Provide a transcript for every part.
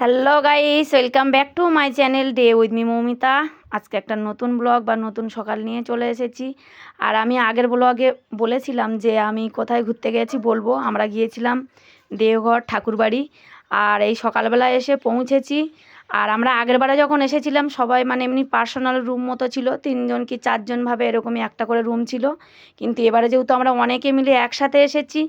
Hello guys welcome back to my channel day with me Moumita আজকে একটা নতুন blog বা নতুন সকাল নিয়ে চলে এসেছি। আর আমি আগের ব্লগে বলেছিলাম যে আমি কোথায় ঘুরতে গেছি বলব। আমরা গিয়েছিলাম দেওঘর, ঠাকুরবাড়ি। আর এই সকালবেলা এসে পৌঁছেছি। আর আমরা আগের বারে যখন এসেছিলাম, সবাই মানে এমনি পার্সোনাল রুম মতো ছিল, তিনজন কি চারজন ভাবে এরকমই একটা করে রুম ছিল। কিন্তু এবারে যেহেতু আমরা অনেকে মিলে একসাথে এসেছি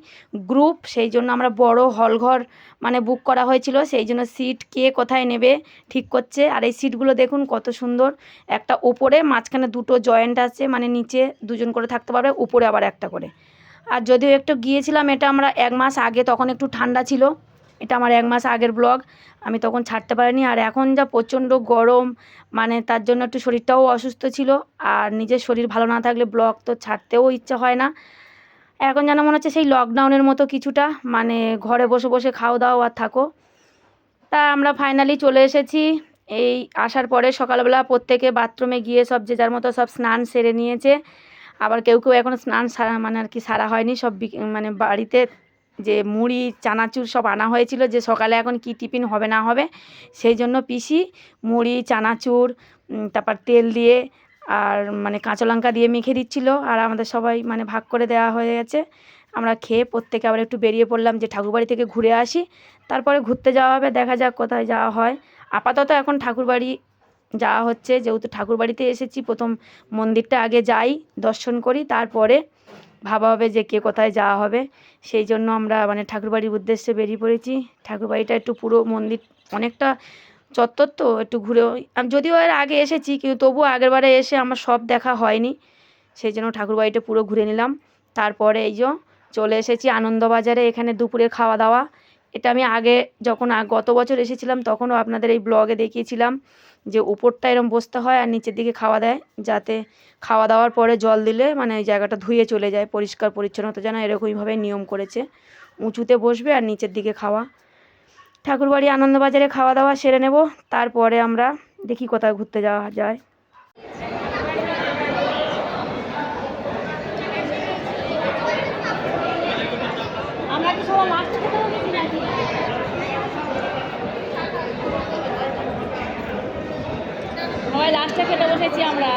গ্রুপ সেই জন্য আমরা বড় হল ঘর মানে বুক করা হয়েছিল, সেই জন্য সিট কে কোথায় নেবে, ঠিক করছে। আর এই সিটগুলো দেখুন কত সুন্দর, একটা ওপরে মাঝখানে দুটো জয়েন্ট আছে মানে নিচে দুজন করে থাকতে পারবে, উপরে আবার একটা করে। আর যদিও একটু গিয়েছিলাম, এটা আমরা এক মাস আগে, তখন একটু ঠান্ডা ছিল। এটা আমার এক মাস আগের ব্লগ আমি তখন ছাড়তে পারিনি। আর এখন যা প্রচণ্ড গরম মানে তার জন্য একটু শরীরটাও অসুস্থ ছিল, আর নিজের শরীর ভালো না থাকলে ব্লগ তো ছাড়তেও ইচ্ছা হয় না। এখন যেন মনে হচ্ছে সেই লকডাউনের মতো কিছুটা মানে ঘরে বসে বসে খাও দাও আর থাকো। তা আমরা ফাইনালি চলে এসেছি। এই আসার পরে সকালবেলা প্রত্যেকে বাথরুমে গিয়ে সব যে যার মতো সব স্নান সেরে নিয়েছে। আবার কেউ কেউ এখনও স্নান সারা মানে আর কি সারা হয়নি, সব মানে বাড়িতে যে মুড়ি, চানাচুর সব আনা হয়েছিল যে সকালে এখন কি টিফিন হবে না হবে, সেই জন্য পিসি মুড়ি, চানাচুর তারপর তেল দিয়ে আর মানে কাঁচা লঙ্কা দিয়ে মেখে দিচ্ছিল আর আমাদের সবাই মানে ভাগ করে দেওয়া হয়ে গেছে। আমরা খেয়ে প্রত্যেকে আবার একটু বেরিয়ে পড়লাম যে ঠাকুরবাড়ি থেকে ঘুরে আসি। তারপরে ঘুরতে যাওয়া হবে, দেখা যাক কোথায় যাওয়া হয়। আপাতত এখন ঠাকুরবাড়ি যাওয়া হচ্ছে। যেহেতু ঠাকুরবাড়িতে এসেছি, প্রথম মন্দিরটা আগে যাই, দর্শন করি, তারপরে ভাবা হবে যে কে কোথায় যাওয়া হবে। সেই জন্য আমরা মানে ঠাকুরবাড়ির উদ্দেশ্যে বেরিয়ে পড়েছি। ঠাকুরবাড়িটা একটু পুরো মন্দির অনেকটা চত্বর তো, একটু ঘুরে আমি, যদিও এর আগে এসেছি, কিন্তু তবুও আগেরবারে এসে আমার সব দেখা হয়নি। সেই জন্য ঠাকুরবাড়িটা পুরো ঘুরে নিলাম। তারপরে এই যে চলে এসেছি আনন্দবাজারে, এখানে দুপুরের খাওয়া দাওয়া। এটা আমি আগে যখন গত বছর এসেছিলাম তখনও আপনাদের এই ব্লগে দেখিয়েছিলাম যে উপরটা এরম বসতে হয় আর নিচের দিকে খাওয়া দেয় যাতে খাওয়া দাওয়ার পরে জল দিলে মানে ওই জায়গাটা ধুয়ে চলে যায়, পরিষ্কার পরিচ্ছন্নতা যেন এরকমইভাবে নিয়ম করেছে। উঁচুতে বসবে আর নিচের দিকে খাওয়া। ঠাকুরবাড়ি আনন্দবাজারে খাওয়া দাওয়া সেরে নেব, তারপরে আমরা দেখি কোথায় ঘুরতে যাওয়া যায় আমরা কি সবাই লাস্ট খেতে বসেছি নাকি লাস্টে খেতে বসেছি আমরা।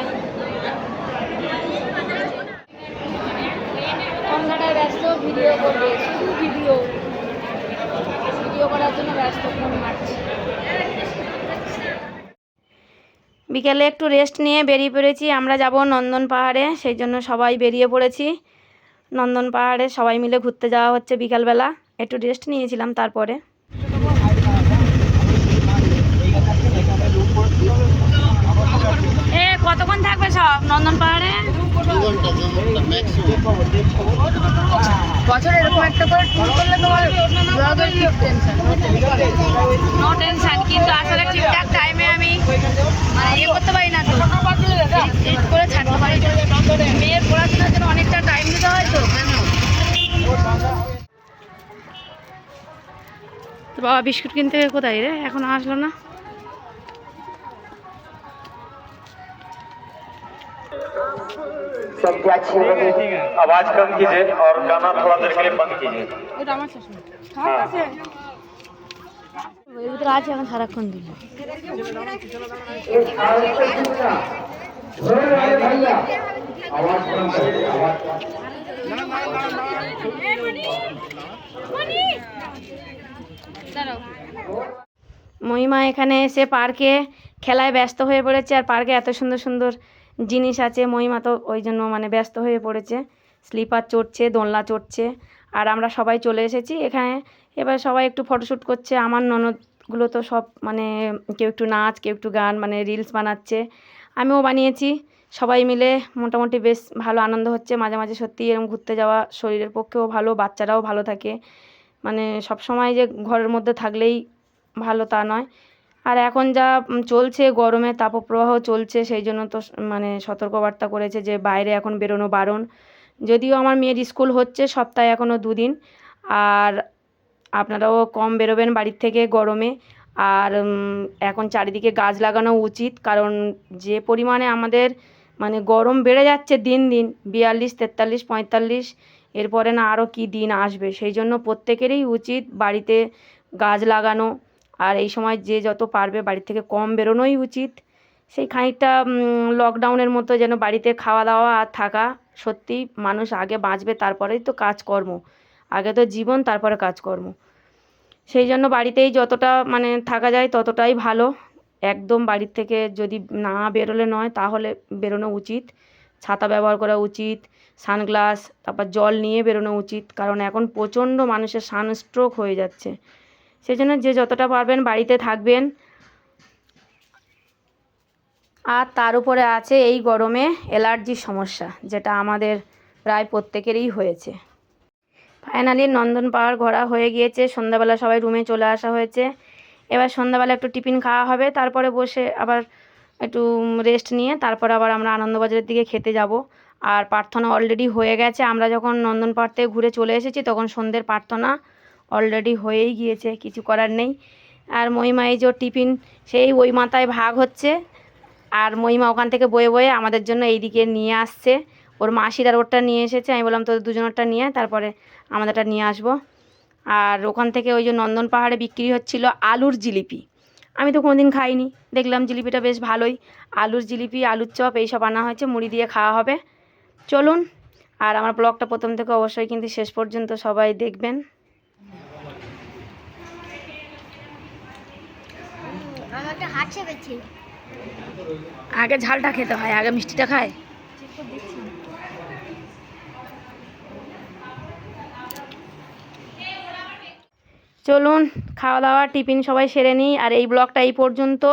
ব্যস্ত, ভিডিও করবে শুধু ভিডিও। ভিডিও করার জন্য ব্যস্ত, ফোন মারছি বিকেলে একটু রেস্ট নিয়ে বেরিয়ে পড়েছি, আমরা যাব নন্দন পাহাড়ে, সেই জন্য সবাই বেরিয়ে পড়েছি। নন্দন পাহাড়ে সবাই মিলে ঘুরতে যাওয়া হচ্ছে বিকালবেলা, একটু রেস্ট নিয়েছিলাম তারপরে। নন্দন পাহাড়ে? বছরে এরকম একটা করে ট্যুর করলে তোমার ব্লগের কি টেনশন নো টেনশন কিন্তু আসলে ঠিকঠাক টাইমে আমি মানে ইয়ে করতে পারি না তো। এডিট করে ছাড়তে পারি। না মেয়ের পড়াশোনার জন্য অনেকটা টাইম দিতে হয় তো। তো বাবা বিস্কুট কিনতে কোথায় রে? এখন আসলো না? सब क्या अच्छी आवाज कम कीजिए और गाना थोड़ा देर के लिए बंद कीजिए এটা আমার শেষ हाँ এর ভিতরে আছে এখন সারাক্ষণ দিল মহিমা এখানে এসে পার্কে খেলায় ব্যস্ত হয়ে পড়েছে আর পার্কে এত সুন্দর সুন্দর জিনিস আছে, মহিমা তো ওই জন্য মানে ব্যস্ত হয়ে পড়েছে। স্লিপার চড়ছে, দোলনা চড়ছে, আর আমরা সবাই চলে এসেছি এখানে। এবার সবাই একটু ফটোশ্যুট করছে, আমার ননদগুলো তো সব মানে কেউ একটু নাচ, কেউ একটু গান মানে রিলস বানাচ্ছে। আমিও বানিয়েছি, সবাই মিলে মোটামুটি বেশ ভালো আনন্দ হচ্ছে। মাঝে মাঝে সত্যি এরকম ঘুরতে যাওয়া শরীরের পক্ষেও ভালো, বাচ্চারাও ভালো থাকে। মানে সব সময় যে ঘরের মধ্যে থাকলেই ভালো তা নয়। আর এখন যা চলছে গরমে, তাপপ্রবাহ চলছে, সেই জন্য তো মানে সতর্কবার্তা করেছে যে বাইরে এখন বেরোনো বারণ। যদিও আমার মেয়ের স্কুল হচ্ছে সপ্তাহে এখনও দুদিন, আর আপনারাও কম বেরোবেন বাড়ির থেকে গরমে। আর এখন চারিদিকে গাছ লাগানো উচিত, কারণ যে পরিমাণে আমাদের মানে গরম বেড়ে যাচ্ছে দিন দিন, বিয়াল্লিশ, তেতাল্লিশ, পঁয়তাল্লিশ, এরপরে না আরও কী দিন আসবে? সেই জন্য প্রত্যেকেরই উচিত বাড়িতে গাছ লাগানো আর এই সময় যে যত পারবে বাড়ি থেকে কম বেরোনোই উচিত। সেই খানিকটা লকডাউনের মতো যেন বাড়িতে খাওয়া দাওয়া আর থাকা, সত্যি মানুষ আগে বাঁচবে, তারপরেই তো কাজকর্ম। আগে তো জীবন, তারপরে কাজকর্ম। সেই জন্য বাড়িতেই যতটা মানে থাকা যায় ততটাই ভালো। একদম বাড়ির থেকে যদি না বেরোলে নয়, তাহলে বেরোনো উচিত। ছাতা ব্যবহার করা উচিত, সানগ্লাস, তারপর জল নিয়ে বেরোনো উচিত। কারণ এখন প্রচণ্ড মানুষের সানস্ট্রোক হয়ে যাচ্ছে। সেই জন্য যে যতটা পারবেন বাড়িতে থাকবেন। আর তার উপরে আছে এই গরমে অ্যালার্জির সমস্যা, যেটা আমাদের প্রায় প্রত্যেকেরই হয়েছে। ফাইনালি নন্দন পাহাড় ঘোরা হয়ে গিয়েছে। সন্ধ্যাবেলা সবাই রুমে চলে আসা হয়েছে। এবার সন্ধ্যাবেলা একটু টিফিন খাওয়া হবে, তারপরে বসে আবার একটু রেস্ট নিয়ে, তারপর আবার আমরা আনন্দবাজারের দিকে খেতে যাব। আর প্রার্থনা অলরেডি হয়ে গেছে। আমরা যখন নন্দন পাহাড় থেকে ঘুরে চলে এসেছি, তখন সন্ধ্যের প্রার্থনা অলরেডি হয়েই গিয়েছে, কিছু করার নেই। আর মহিমা, এই যে টিফিন, সেই ওই মাথায় ভাগ হচ্ছে। আর মহিমা ওখান থেকে বয়ে বয়ে আমাদের জন্য এইদিকে নিয়ে আসছে। ওর মাসির আর ওরটা নিয়ে এসেছে, আমি বললাম তোদের দুজনেরটা নিয়ে তারপরে আমাদেরটা নিয়ে আসব। আর ওখান থেকে ওই যে নন্দন পাহাড়ে বিক্রি হচ্ছিল আলুর জিলিপি। আমি তো কোনোদিন খাইনি, দেখলাম জিলিপিটা বেশ ভালোই। আলুর জিলিপি, আলুর চপ এইসব আনা হয়েছে, মুড়ি দিয়ে খাওয়া হবে। চলুন, আর আমার ব্লগটা প্রথম থেকে অবশ্যই কিন্তু শেষ পর্যন্ত সবাই দেখবেন আমি একটা হাট চেপেছি আগে ঝালটা খেতে হয় আগে মিষ্টিটা খায়। চলুন খাওয়া দাওয়া টিফিন সবাই সেরে নিই আর এই ব্লগটা এই পর্যন্ত।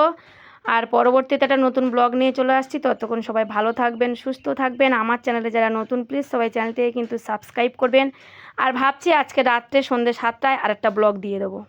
আর পরবর্তীতে একটা নতুন ব্লগ নিয়ে চলে আসছি। ততক্ষণ সবাই ভালো থাকবেন সুস্থ থাকবেন। আমার চ্যানেলে যারা নতুন প্লিজ সবাই চ্যানেলটিকে কিন্তু সাবস্ক্রাইব করবেন। আর ভাবছি আজকে রাত্রে সন্ধ্যে সাতটায় আর একটা ব্লগ দিয়ে দেবো।